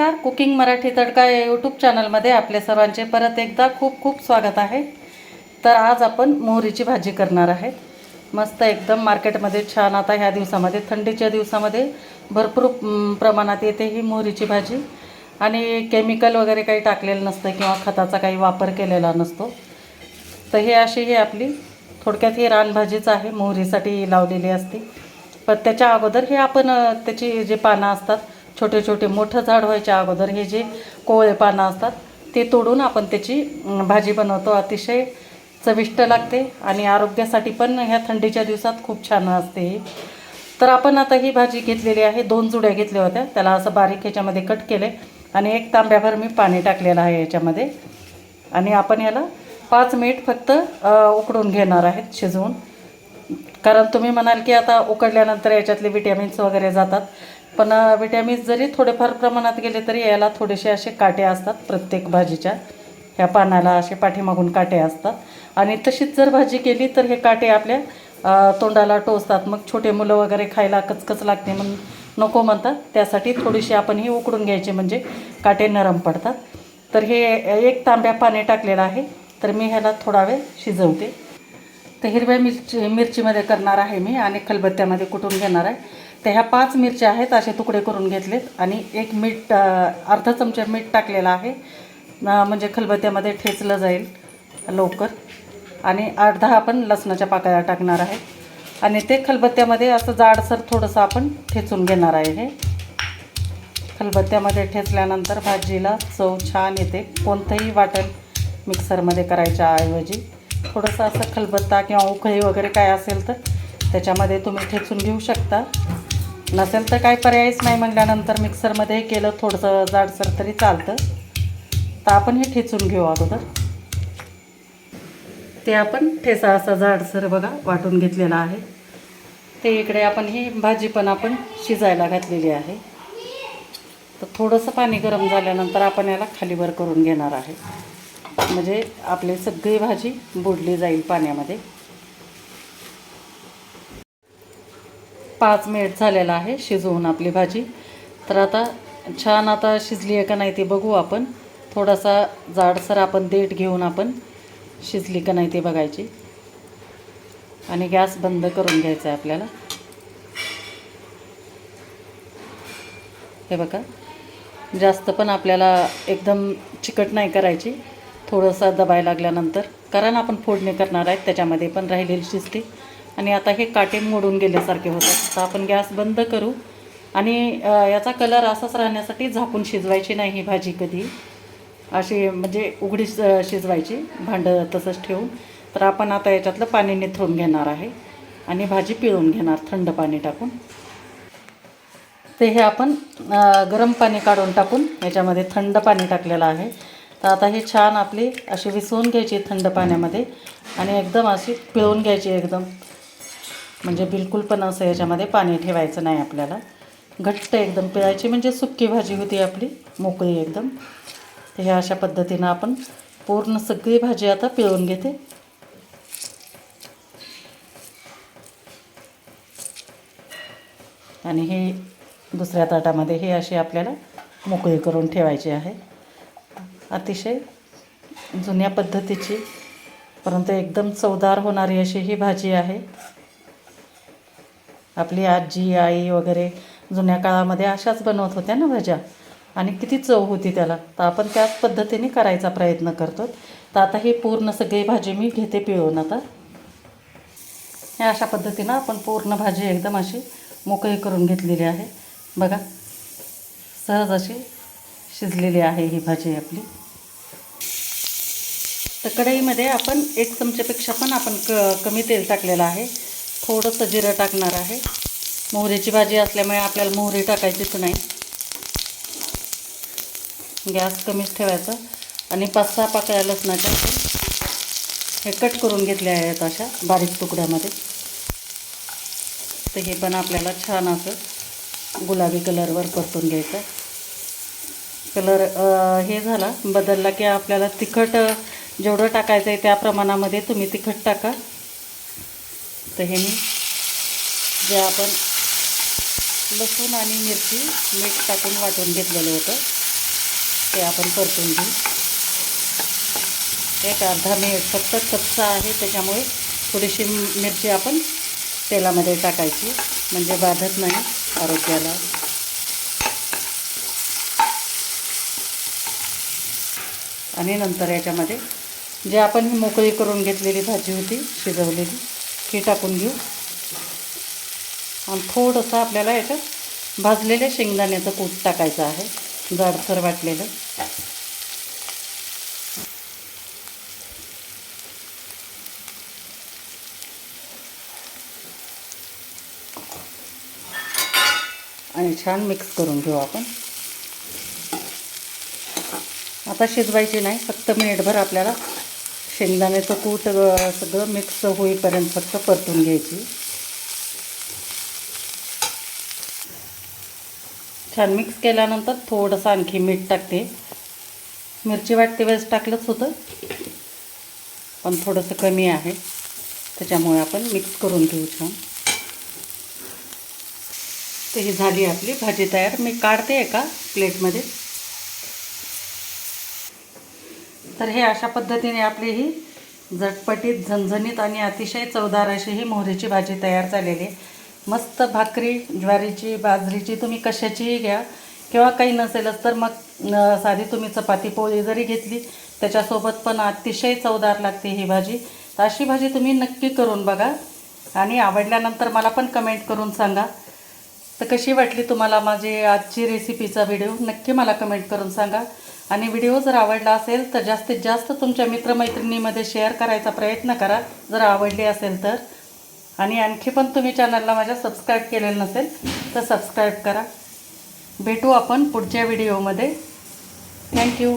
नमस्कार. कुकिंग मराठी तडका या यूट्यूब चॅनलमध्ये आपल्या सर्वांचे परत एकदा खूप खूप स्वागत आहे. तर आज आपण मोहरीची भाजी करणार आहे. मस्त एकदम मार्केटमध्ये छान आता ह्या दिवसामध्ये थंडीच्या दिवसामध्ये भरपूर प्रमाणात येते ही मोहरीची भाजी. आणि केमिकल वगैरे काही टाकलेलं नसतं किंवा खताचा काही वापर केलेला नसतो. तर हे अशी ही आपली थोडक्यात ही रानभाजीच आहे. मोहरीसाठी लावलेली असते. पण त्याच्या अगोदर हे आपण त्याची जे पानं असतात छोटे छोटे मोठं झाड व्हायच्या अगोदर हे जे कोवळे पानं असतात ते तोडून आपण त्याची भाजी बनवतो. अतिशय चविष्ट लागते आणि आरोग्यासाठी पण ह्या थंडीच्या दिवसात खूप छान असते ही. तर आपण आता ही भाजी घेतलेली आहे दोन जुड्या घेतल्या होत्या. त्याला असं बारीक ह्याच्यामध्ये कट केले आणि एक तांब्याभर मी पाणी टाकलेलं आहे याच्यामध्ये आणि आपण याला पाच मिनिट फक्त उकडून घेणार आहेत शिजवून. कारण तुम्ही म्हणाल की आता उकडल्यानंतर याच्यातले विटॅमिन्स वगैरे जातात. पण विटॅमिन्स जरी थोडेफार प्रमाणात गेले तरी याला थोडेसे असे काटे असतात प्रत्येक भाजीच्या. ह्या पानाला असे पाठीमागून काटे असतात. आणि तशीच जर भाजी केली तर हे काटे आपल्या तोंडाला टोचतात. मग छोटे मुलं वगैरे खायला कचकच लागते म्हणून नको म्हणतात. त्यासाठी थोडीशी आपण ही उकडून घ्यायची म्हणजे काटे नरम पडतात. तर हे एक तांब्या पाणी टाकलेलं आहे. तर मी ह्याला थोडा वेळ शिजवते. तर हिरव्या मिरची मिरचीमध्ये करणार आहे मी आणि खलबत्त्यामध्ये कुटून घेणार आहे. तर ह्या पाच मिरच्या आहेत असे तुकडे करून घेतलेत आणि एक मीठ अ, अर्धा चमचा मीठ टाकलेलं आहे. म्हणजे खलबत्त्यामध्ये ठेचलं जाईल लवकर. आणि अर्धा आपण लसणाच्या पाकळ्या टाकणार आहे. आणि ते खलबत्त्यामध्ये असं जाडसर थोडंसं आपण ठेचून घेणार आहे हे. खलबत्त्यामध्ये ठेचल्यानंतर भाजीला चव छान येते. कोणतंही वाटण मिक्सरमध्ये करायच्या ऐवजी. थोडंसं असं खलबत्ता किंवा उखळी वगैरे काय असेल तर त्याच्यामध्ये तुम्ही ठेचून घेऊ शकता. नसेल तर काय पर्यायच नाही म्हटल्यानंतर मिक्सरमध्ये केलं थोडंसं जाडसर तरी चालतं. तर आपण हे ठेचून घेऊ अगोदर. ते आपण ठेचा असा जाडसर बघा वाटून घेतलेला आहे. ते इकडे आपण ही भाजी पण आपण शिजायला घातलेली आहे. तर थोडंसं पाणी गरम झाल्यानंतर आपण याला खालीवर करून घेणार आहे. म्हणजे आपली सगळी भाजी बुडली जाईल पाण्यामध्ये. पाच मिनिट झालेला आहे शिजवून आपली भाजी. तर आता छान आता शिजली आहे का नाही ते बघू आपण. थोडासा जाडसर आपण देठ घेऊन आपण शिजली का नाही ते बघायची. आणि गॅस बंद करून घ्यायचा आहे आपल्याला. हे बघा जास्त पण आपल्याला एकदम चिकट नाही करायची. थोडंसं दबाय लागल्यानंतर कारण आपण फोडणी करणार आहेत त्याच्यामध्ये पण राहिलेली शिजते आणि आता हे काटे मोडून गेल्यासारखे होतात. तर आपण गॅस बंद करू आणि याचा कलर असाच राहण्यासाठी झाकून शिजवायची नाही ही भाजी कधी. अशी म्हणजे उघडी शिजवायची भांडं तसंच ठेवून. तर आपण आता याच्यातलं पाणी निथळून घेणार आहे आणि भाजी पिळून घेणार थंड पाणी टाकून. ते हे आपण गरम पाणी काढून टाकून याच्यामध्ये थंड पाणी टाकलेलं आहे. तर आता ही छान आपली अशी विसवून घ्यायची थंड पाण्यामध्ये आणि एकदम अशी पिळून घ्यायची एकदम. म्हणजे बिलकुल पण असं याच्यामध्ये पाणी ठेवायचं नाही आपल्याला. घट्ट एकदम पिळायची म्हणजे सुक्की भाजी होती आपली मोकळी एकदम. तर ह्या अशा पद्धतीनं आपण पूर्ण सगळी भाजी आता पिळून घेते. आणि हे दुसऱ्या ताटामध्ये हे अशी आपल्याला मोकळी करून ठेवायची आहे. अतिशय जुन्या पद्धतीची परंतु एकदम चवदार होणारी अशी ही भाजी आहे. आपली आजी आई वगैरे जुन्या काळामध्ये अशाच बनवत होत्या ना भाज्या? आणि किती चव होती त्याला? तर आपण त्याच पद्धतीने करायचा प्रयत्न करतो. तर आता ही पूर्ण सगळी भाजी मी घेते पिळून आता. ह्या अशा पद्धतीनं आपण पूर्ण भाजी एकदम अशी मोकळी करून घेतलेली आहे. बघा सहज अशी शिजलेली आहे ही भाजी आपली. तर कढईमध्ये आपण एक चमच्यापेक्षा पण आपण क कमी तेल टाकलेलं आहे. थोडंसं जिरं टाकणार आहे. मोहरीची भाजी असल्यामुळे आपल्याला मोहरी टाकायचीच नाही. गॅस कमीच ठेवायचा. आणि पाच सहा पाकळ्या लसणाच्या हे कट करून घेतले आहेत अशा बारीक तुकड्यामध्ये. तर हे पण आपल्याला छान असं गुलाबी कलरवर परतून घ्यायचं. कलर हे झाला बदलला की आपल्याला तिखट जेवढं टाकायचं आहे त्या प्रमाणामध्ये तुम्ही तिखट टाका. तर हे मी जे आपण लसूण आणि मिरची मीठ टाकून वाटून घेतलेलं होतं ते आपण परतून घेऊ. एक अर्धा मिनिट फक्त कच्चा आहे त्याच्यामुळे थोडीशी मिरची आपण तेलामध्ये टाकायची म्हणजे बाधत नाही आरोग्याला. आणि नंतर याच्यामध्ये जे आपण ही मोकळी करून घेतलेली भाजी होती शिजवलेली ती टाकून घेऊ. आणि थोडंसं आपल्याला याच्यात भाजलेल्या शेंगदाण्याचं कूट टाकायचं आहे जाडसर वाटलेलं. आणि छान मिक्स करून घेऊ आपण. आता शिजवायची नाही फक्त मिनिटभर आपल्याला शेंगदाण्याचं कूट सगळं मिक्स होईपर्यंत फक्त परतून घ्यायची. छान मिक्स केल्यानंतर थोडंसं आणखी मीठ टाकते. मिरची वाटते वेळेस टाकलंच होतं पण थोडंसं कमी आहे. त्याच्यामुळे आपण मिक्स करून घेऊ छान. तर ही झाली आपली भाजी तयार. मी काढते एका प्लेटमध्ये तर हे अशा पद्धतीने आपली ही झटपटीत झणझणीत आणि अतिशय चवदार अशी ही मोहरीची भाजी तयार झालेली आहे. मस्त भाकरी ज्वारीची बाजरीची तुम्ही कशाचीही घ्या. किंवा काही नसेलच तर मग साधी तुम्ही चपाती पोळी जरी घेतली त्याच्यासोबत पण अतिशय चवदार लागते ही भाजी. तर अशी भाजी तुम्ही नक्की करून बघा. आणि आवडल्यानंतर मला पण कमेंट करून सांगा. तर कशी वाटली तुम्हाला माझी आजची रेसिपीचा व्हिडिओ? नक्की मला कमेंट करून सांगा. आणि व्हिडिओ जर आवडला असेल तर जास्तीत जास्त तुमच्या मित्रमैत्रिणीमध्ये शेअर करायचा प्रयत्न करा. जर आवडली असेल तर. आणि आणखी पण तुम्ही चॅनलला माझ्या सबस्क्राईब केलेलं नसेल तर सबस्क्राईब करा. भेटू आपण पुढच्या व्हिडिओमध्ये. थँक्यू.